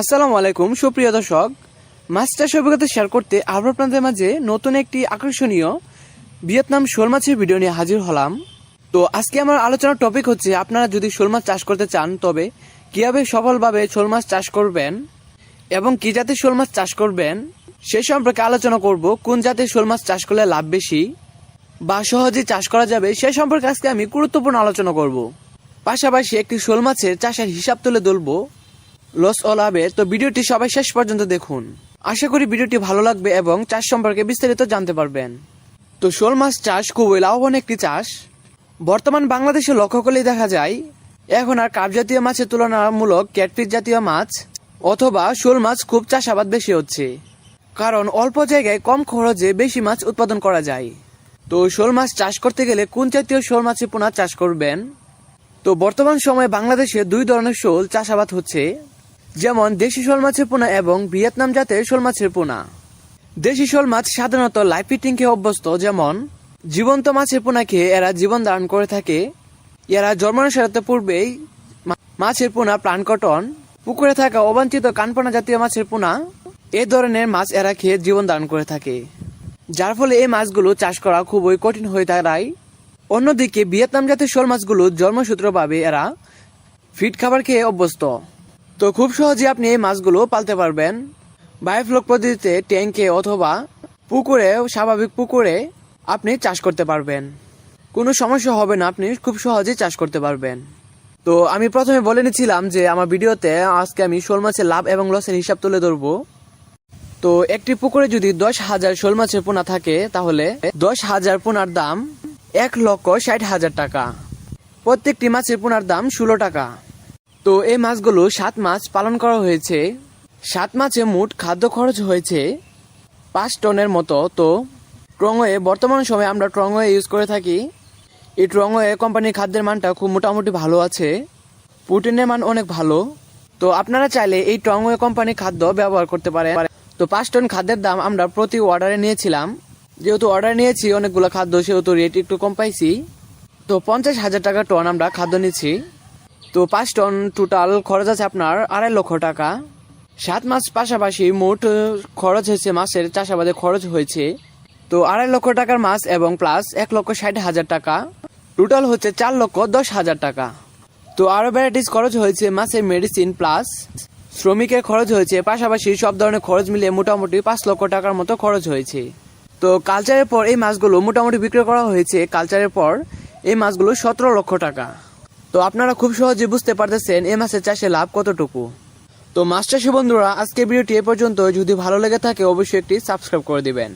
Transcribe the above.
আসসালামু আলাইকুম, সুপ্রিয় দর্শক। মাছ চাষ অভিজ্ঞতা শেয়ার করতে আবার আপনাদের মাঝে নতুন একটি আকর্ষণীয় ভিয়েতনাম শোল মাছের ভিডিও নিয়ে হাজির হলাম। তো আজকে আমার আলোচনার টপিক হচ্ছে, আপনারা যদি শোল মাছ চাষ করতে চান, তবে কীভাবে সফলভাবে শোল মাছ চাষ করবেন এবং কি জাতের শোল মাছ চাষ করবেন, সে সম্পর্কে আলোচনা করব, কোন জাতের শোল মাছ চাষ করলে লাভ বেশি বা সহজে চাষ করা যাবে, সে সম্পর্কে আজকে আমি গুরুত্বপূর্ণ আলোচনা করব। পাশাপাশি একটি শোল মাছের চাষের হিসাব তুলে ধরবো। লস ও লাভে তো ভিডিওটি সবাই শেষ পর্যন্ত দেখুন। আশা করি ভিডিওটি ভালো লাগবে এবং চাষ সম্পর্কে বিস্তারিত জানতে পারবেন। তো শোল মাছ চাষ খুবই লাভবান একটি চাষ। বর্তমান বাংলাদেশে লক্ষ্য করলেই দেখা যায়, এখন আর কাপ জাতীয় মাছের তুলনামূলক ক্যাটফিস জাতীয় মাছ অথবা শোল মাছ খুব চাষাবাদ বেশি হচ্ছে। কারণ অল্প জায়গায় কম খরচে বেশি মাছ উৎপাদন করা যায়। তো শোল মাছ চাষ করতে গেলে কোন জাতীয় শোল মাছের পোনা চাষ করবেন? তো বর্তমান সময়ে বাংলাদেশে দুই ধরনের শোল চাষাবাদ হচ্ছে। যেমন দেশি শোল মাছের পোনা এবং ভিয়েতনাম জাতের শোল মাছের পোনা। দেশি শোল মাছ সাধারণত লাইফ ফিটিং খেয়ে অভ্যস্ত, যেমন জীবন্ত মাছের পোনা খেয়ে এরা জীবন ধারণ করে থাকে। এরা জন্মানোর সাথে পূর্বেই মাছের পোনা প্রাণকটন পুকুরে থাকা অবাঞ্ছিত কানপোনা জাতীয় মাছের পোনা, এ ধরনের মাছ এরা খেয়ে জীবন ধারণ করে থাকে। যার ফলে এই মাছগুলো চাষ করা খুবই কঠিন হয়ে দাঁড়ায়। অন্যদিকে ভিয়েতনাম জাতের শোল মাছগুলো জন্মসূত্রভাবে এরা ফিট খাবার খেয়ে অভ্যস্ত। তো খুব সহজে আপনি এই মাছগুলো পালতে পারবেন। বায়োফ্লক পদ্ধতিতে ট্যাঙ্কে অথবা পুকুরে, স্বাভাবিক পুকুরে আপনি চাষ করতে পারবেন। কোনো সমস্যা হবে না, আপনি খুব সহজেই চাষ করতে পারবেন। তো আমি প্রথমে বলে নিচ্ছিলাম যে আমার ভিডিওতে আজকে আমি শোল মাছের লাভ এবং লসের হিসাব তুলে ধরবো। তো একটি পুকুরে যদি দশ হাজার শোল মাছের পোনা থাকে, তাহলে দশ হাজার পোনার দাম এক লক্ষ ষাট হাজার টাকা। প্রত্যেকটি মাছের পোনার দাম ষোলো টাকা। তো এই মাছগুলো সাত মাছ পালন করা হয়েছে। সাত মাছে মোট খাদ্য খরচ হয়েছে পাঁচ টনের মতো। তো ট্রংওয়ে, বর্তমান সময়ে আমরা ট্রংওয়ে ইউজ করে থাকি। এই ট্রংওয়ে কোম্পানির খাদ্যের মানটা খুব মোটামুটি ভালো আছে। প্রোটিনের মান অনেক ভালো। তো আপনারা চাইলে এই টংওয়ে কোম্পানির খাদ্য ব্যবহার করতে পারে। তো পাঁচ টন খাদ্যের দাম আমরা প্রতি অর্ডারে নিয়েছিলাম। যেহেতু অর্ডার নিয়েছি, অনেকগুলো খাদ্য, সেহেতু রেট একটু কম পাইছি। তো পঞ্চাশ হাজার টাকা টন আমরা খাদ্য নিচ্ছি। তো পাঁচ টন টোটাল খরচ আছে আপনার আড়াই লক্ষ টাকা। সাত মাস পাশাপাশি মোট খরচ হয়েছে, মাসের চাষাবাদে খরচ হয়েছে। তো আড়াই লক্ষ টাকার মাছ এবং প্লাস এক লক্ষ ষাট হাজার টাকা। টোটাল হচ্ছে চার লক্ষ দশ হাজার টাকা। তো আরও ভ্যারাইটিস খরচ হয়েছে মাছের মেডিসিন প্লাস শ্রমিকের খরচ হয়েছে, পাশাপাশি সব ধরনের খরচ মিলিয়ে মোটামুটি পাঁচ লক্ষ টাকার মতো খরচ হয়েছে। তো কালচারের পর এই মাছগুলো মোটামুটি বিক্রি করা হয়েছে। কালচারের পর এই মাছগুলো সতেরো লক্ষ টাকা। তো আপনারা খুব সহজে বুঝতে পারতেছেন এ মাছের চাষে লাভ কতটুকু। তো মাছ চাষি বন্ধুরা আজকে ভিডিওটি এ পর্যন্ত যদি ভালো লেগে থাকে, অবশ্যই একটি সাবস্ক্রাইব করে দিবেন।